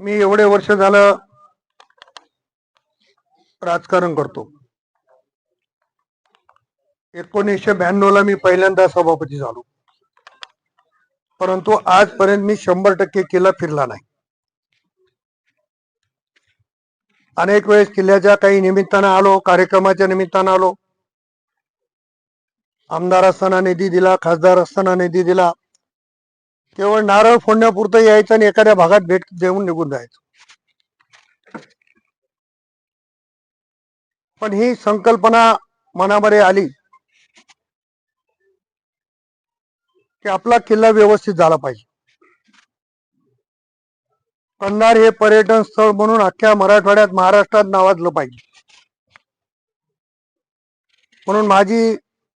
मी एवढे वर्ष झालं राजकारण करतो. एकोणीसशे ब्याण्णव ला मी पहिल्यांदा सभापती झालो. परंतु आजपर्यंत मी शंभर टक्के किल्ला फिरला नाही. अनेक वेळेस किल्ल्याच्या काही निमित्तानं आलो कार्यक्रमाच्या निमित्तानं आलो. आमदार असताना निधी दिला खासदार असताना निधी दिला. केवळ नारळ फोडण्यापुरतं यायचं आणि एखाद्या भागात भेट देऊन निघून जायचं. पण ही संकल्पना मनामध्ये आली की आपला किल्ला व्यवस्थित झाला पाहिजे. कन्नार हे पर्यटन स्थळ म्हणून अख्ख्या मराठवाड्यात महाराष्ट्रात नावाजलं पाहिजे. म्हणून माझी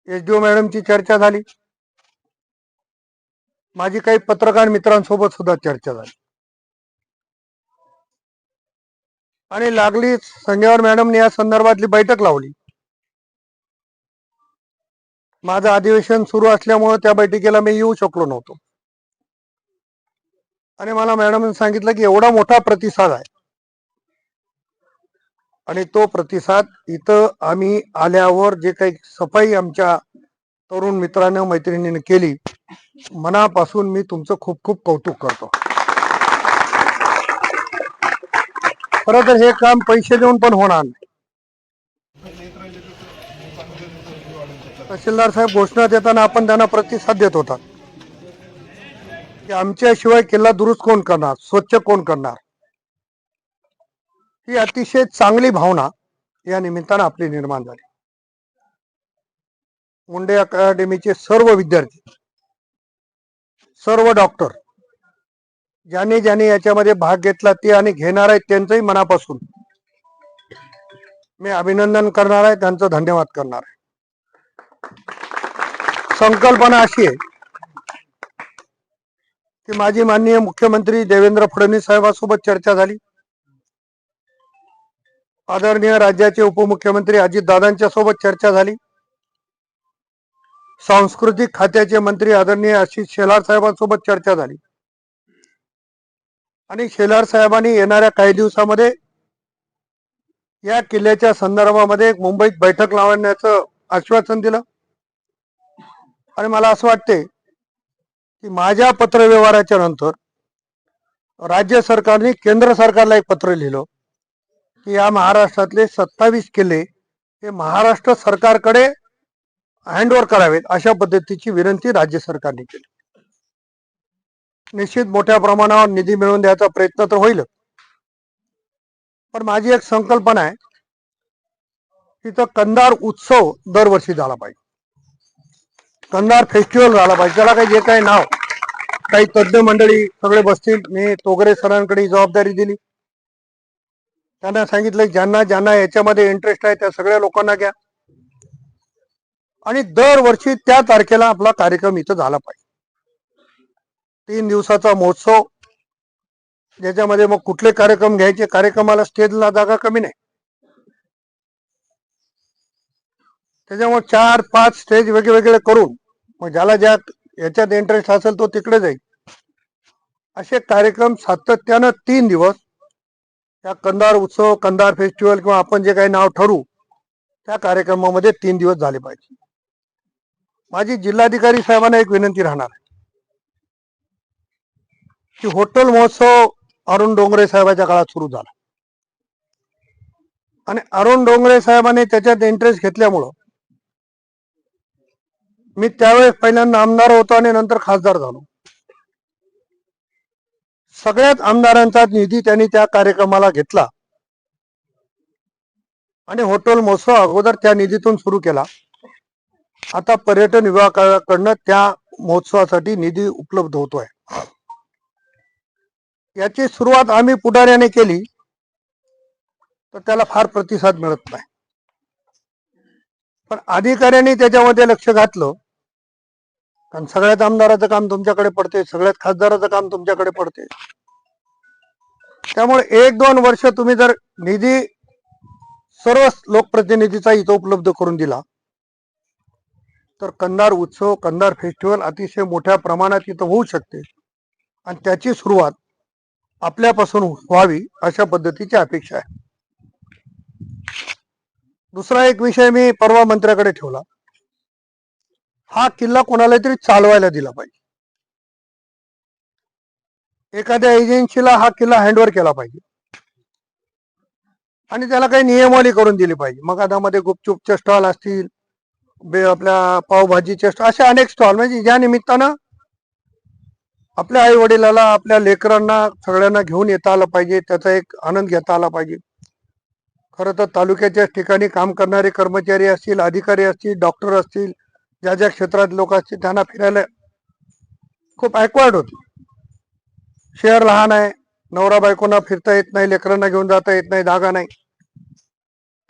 एसडीओ मॅडमची चर्चा झाली. माझी काही पत्रकार मित्रांसोबत सुद्धा चर्चा झाली. आणि लागली संजयवर मॅडमने या संदर्भातली बैठक लावली. माझं अधिवेशन सुरू असल्यामुळे त्या बैठकीला मी येऊ शकलो नव्हतो. आणि मला मॅडमने सांगितलं की एवढा मोठा प्रतिसाद आहे. आणि तो प्रतिसाद इथं आम्ही आल्यावर जे काही सफाई आमच्या तरुण मित्रानं मैत्रिणीने केली मनापासून मी तुमचं खूप खूप कौतुक करतो. खर तर हे काम पैसे देऊन पण होणार नाही. तहसीलदार साहेब घोषणा देताना आपण त्यांना प्रतिसाद देत होता. की आमच्याशिवाय किल्ला दुरुस्त कोण करणार? स्वच्छ कोण करणार? ही अतिशय चांगली भावना या निमित्तानं आपली निर्माण झाली. मुंडे अकॅडमीचे सर्व विद्यार्थी सर्व डॉक्टर ज्याने ज्याने याच्यामध्ये भाग घेतला ते आणि घेणार आहेत त्यांचंही मनापासून. मी अभिनंदन करणार आहे त्यांचं धन्यवाद करणार आहे. संकल्पना अशी आहे की माझी माननीय मुख्यमंत्री देवेंद्र फडणवीस साहेबांसोबत चर्चा झाली. आदरणीय राज्याचे उपमुख्यमंत्री अजितदादांच्या सोबत चर्चा झाली. सांस्कृतिक खात्याचे मंत्री आदरणीय आशिष शेलार साहेबांसोबत चर्चा झाली. आणि शेलार साहेबांनी येणाऱ्या काही दिवसामध्ये या किल्ल्याच्या संदर्भामध्ये एक मुंबईत बैठक लावण्याचं आश्वासन दिलं. आणि मला असं वाटते की माझ्या पत्रव्यवहाराच्या नंतर राज्य सरकारने केंद्र सरकारला एक पत्र लिहिलं की या महाराष्ट्रातले सत्तावीस किल्ले हे महाराष्ट्र सरकारकडे हँडओव्हर करावेत अशा पद्धतीची विनंती राज्य सरकारने केली. निश्चित मोठ्या प्रमाणावर निधी मिळवून द्यायचा प्रयत्न तर होईल पण माझी एक संकल्पना आहे तिथं कंदार उत्सव दरवर्षी झाला पाहिजे. कंदार फेस्टिवल झाला पाहिजे त्याला काही जे काही नाव काही तज्ज्ञ मंडळी सगळे बसतील मी तोगरे सरांकडे जबाबदारी दिली. त्यांना सांगितलं ज्यांना ज्यांना याच्यामध्ये इंटरेस्ट आहे त्या सगळ्या लोकांना घ्या. आणि दरवर्षी त्या तारखेला आपला कार्यक्रम इथं झाला पाहिजे. तीन दिवसाचा महोत्सव ज्याच्यामध्ये मग कुठले कार्यक्रम घ्यायचे कार्यक्रमाला स्टेजला जागा कमी नाही. त्याच्यामुळे चार पाच स्टेज वेगवेगळे करून मग ज्याला ज्या याच्यात इंटरेस्ट असेल तो तिकडे जाईल. असे कार्यक्रम सातत्यानं तीन दिवस त्या कंदार उत्सव कंदार फेस्टिवल किंवा आपण जे काही नाव ठरवू त्या कार्यक्रमामध्ये तीन दिवस झाले पाहिजे. माझी जिल्हाधिकारी साहेबांना एक विनंती राहणार आहे. की हॉटेल महोत्सव अरुण डोंगरे साहेबाच्या काळात सुरू झाला. आणि अरुण डोंगरे साहेबांनी त्याच्यात इंटरेस्ट घेतल्यामुळं मी त्यावेळेस पहिल्यांदा आमदार होतो आणि नंतर खासदार झालो. सगळ्याच आमदारांचा निधी त्यांनी त्या कार्यक्रमाला घेतला. आणि हॉटेल महोत्सव अगोदर त्या निधीतून सुरू केला. आता पर्यटन विभागाकडनं त्या महोत्सवासाठी निधी उपलब्ध होतोय. याची सुरुवात आम्ही पुढाऱ्याने केली तर त्याला फार प्रतिसाद मिळत नाही. पण अधिकाऱ्यांनी त्याच्यामध्ये लक्ष घातलं कारण सगळ्यात आमदाराचं काम तुमच्याकडे पडते सगळ्यात खासदाराचं काम तुमच्याकडे पडते. त्यामुळे एक दोन वर्ष तुम्ही जर निधी सर्व लोकप्रतिनिधीचा इथं उपलब्ध करून दिला तर कंधार उत्सव कंधार फेस्टिवल अतिशय मोठ्या प्रमाणात इथं होऊ शकते. आणि त्याची सुरुवात आपल्यापासून व्हावी अशा पद्धतीची अपेक्षा आहे. दुसरा एक विषय मी परवा मंत्र्याकडे ठेवला. हा किल्ला कोणाला तरी चालवायला दिला पाहिजे. एखाद्या एजन्सीला हा किल्ला हँडओव्हर केला पाहिजे. आणि त्याला काही नियमावली करून दिली पाहिजे. मग आता मध्ये स्टॉल असतील बे आपल्या पावभाजीचे स्टॉल असे अनेक स्टॉल म्हणजे ज्या निमित्तानं आपल्या आई वडिलाला आपल्या लेकरांना सगळ्यांना घेऊन येता आलं पाहिजे त्याचा एक आनंद घेता आला पाहिजे. खरं तर तालुक्याच्या ठिकाणी काम करणारे कर्मचारी असतील अधिकारी असतील डॉक्टर असतील ज्या ज्या क्षेत्रात लोक असतील त्यांना फिरायला खूप ॲक्वर्ड होती. शहर लहान आहे नवरा बायकोंना फिरता येत नाही लेकरांना घेऊन जाता येत नाही जागा नाही.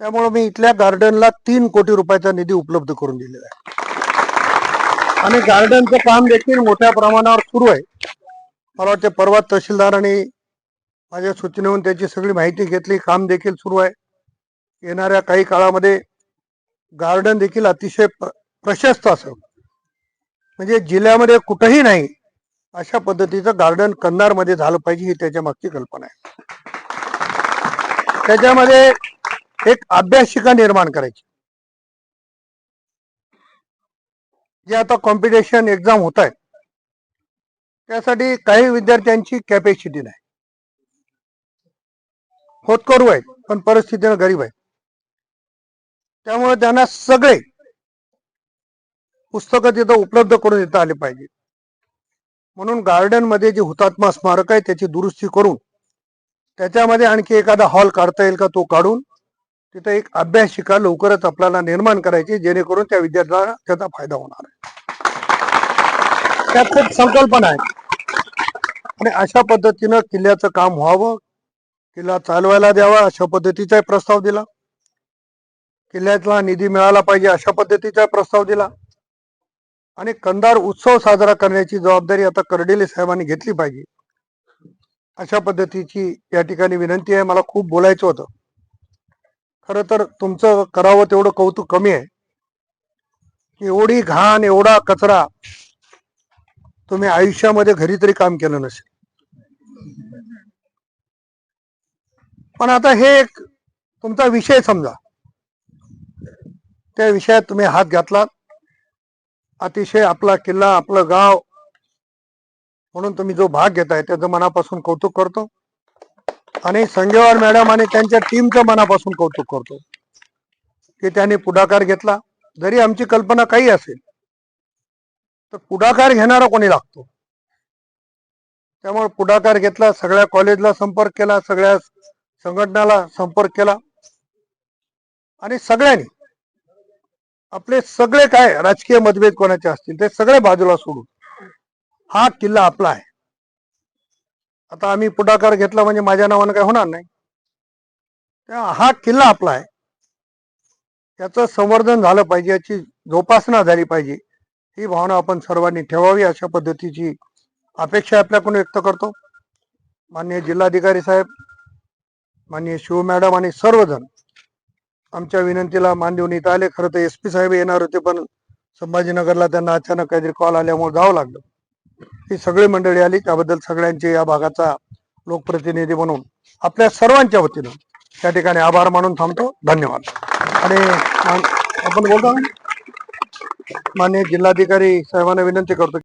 त्यामुळे मी इथल्या गार्डनला तीन कोटी रुपयाचा निधी उपलब्ध करून दिलेला आहे. आणि गार्डनचं काम देखील मोठ्या प्रमाणावर सुरू आहे. मला वाटते परवा तहसीलदारांनी माझ्या सूचनेहून त्याची सगळी माहिती घेतली काम देखील सुरू आहे. येणाऱ्या काही काळामध्ये गार्डन देखील अतिशय प्र- प्रशस्त असं म्हणजे जिल्ह्यामध्ये कुठंही नाही अशा पद्धतीचं गार्डन कन्नारमध्ये झालं पाहिजे ही त्याच्या मागची कल्पना आहे. त्याच्यामध्ये एक अभ्यासिका निर्माण करायची. जे आता कॉम्पिटिशन एक्झाम होत आहे त्यासाठी काही विद्यार्थ्यांची कॅपॅसिटी नाही. होतकरू आहेत पण परिस्थितीनं गरीब आहे त्यामुळे त्यांना सगळे पुस्तकं तिथं उपलब्ध करून देता आले पाहिजे. म्हणून गार्डनमध्ये जे हुतात्मा स्मारक आहे त्याची दुरुस्ती करून त्याच्यामध्ये आणखी एखादा हॉल काढता येईल का तो काढून तिथं एक अभ्यासिका लवकरच आपल्याला निर्माण करायची जेणेकरून त्या विद्यार्थ्यांना त्याचा फायदा होणार आहे. त्यात खूप संकल्पना आहे. आणि अशा पद्धतीनं किल्ल्याचं काम व्हावं किल्ला चालवायला द्यावा अशा पद्धतीचा प्रस्ताव दिला. किल्ल्यातला निधी मिळाला पाहिजे अशा पद्धतीचा प्रस्ताव दिला. आणि कंदार उत्सव साजरा करण्याची जबाबदारी आता कर्डिले साहेबांनी घेतली पाहिजे. अशा पद्धतीची या ठिकाणी विनंती आहे. मला खूप बोलायचं होतं. खरं तर तुमचं करावं तेवढं कौतुक कमी आहे. एवढी घाण एवढा कचरा तुम्ही आयुष्यामध्ये घरी तरी काम केलं नसेल. पण आता हे एक तुमचा विषय समजा. त्या विषयात तुम्ही हात घातलात. अतिशय आपला किल्ला आपलं गाव म्हणून तुम्ही जो भाग घेताय त्याचं मनापासून कौतुक करतो. आणि संगेवार मॅडम आणि त्यांच्या टीमचं मनापासून कौतुक करतो की त्यांनी पुढाकार घेतला. जरी आमची कल्पना काही असेल तर पुढाकार घेणारा कोणी लागतो? त्यामुळे पुढाकार घेतला सगळ्या कॉलेजला संपर्क केला सगळ्या संघटनाला संपर्क केला. आणि सगळ्यांनी आपले सगळे काय राजकीय मतभेद कोणाचे असतील ते सगळे बाजूला सोडून हा किल्ला आपला आहे. आता आम्ही पुढाकार घेतला म्हणजे माझ्या नावानं काय होणार नाही. हा किल्ला आपला आहे. त्याचं संवर्धन झालं पाहिजे याची जोपासना झाली पाहिजे. ही भावना आपण सर्वांनी ठेवावी अशा पद्धतीची अपेक्षा आपल्याकडून व्यक्त करतो. माननीय जिल्हाधिकारी साहेब माननीय शिव मॅडम आणि सर्वजण आमच्या विनंतीला मान देऊन इथं आले. खरं तर एस पी साहेब येणार होते पण संभाजीनगरला त्यांना अचानक काहीतरी कॉल आल्यामुळे जावं लागलं. ही सगळी मंडळी आली. त्याबद्दल सगळ्यांचे या भागाचा लोकप्रतिनिधी म्हणून आपल्या सर्वांच्या वतीनं त्या ठिकाणी आभार मानून थांबतो. धन्यवाद. आणि आपण बोलतो मान्य माननीय जिल्हाधिकारी साहेबांना विनंती करतो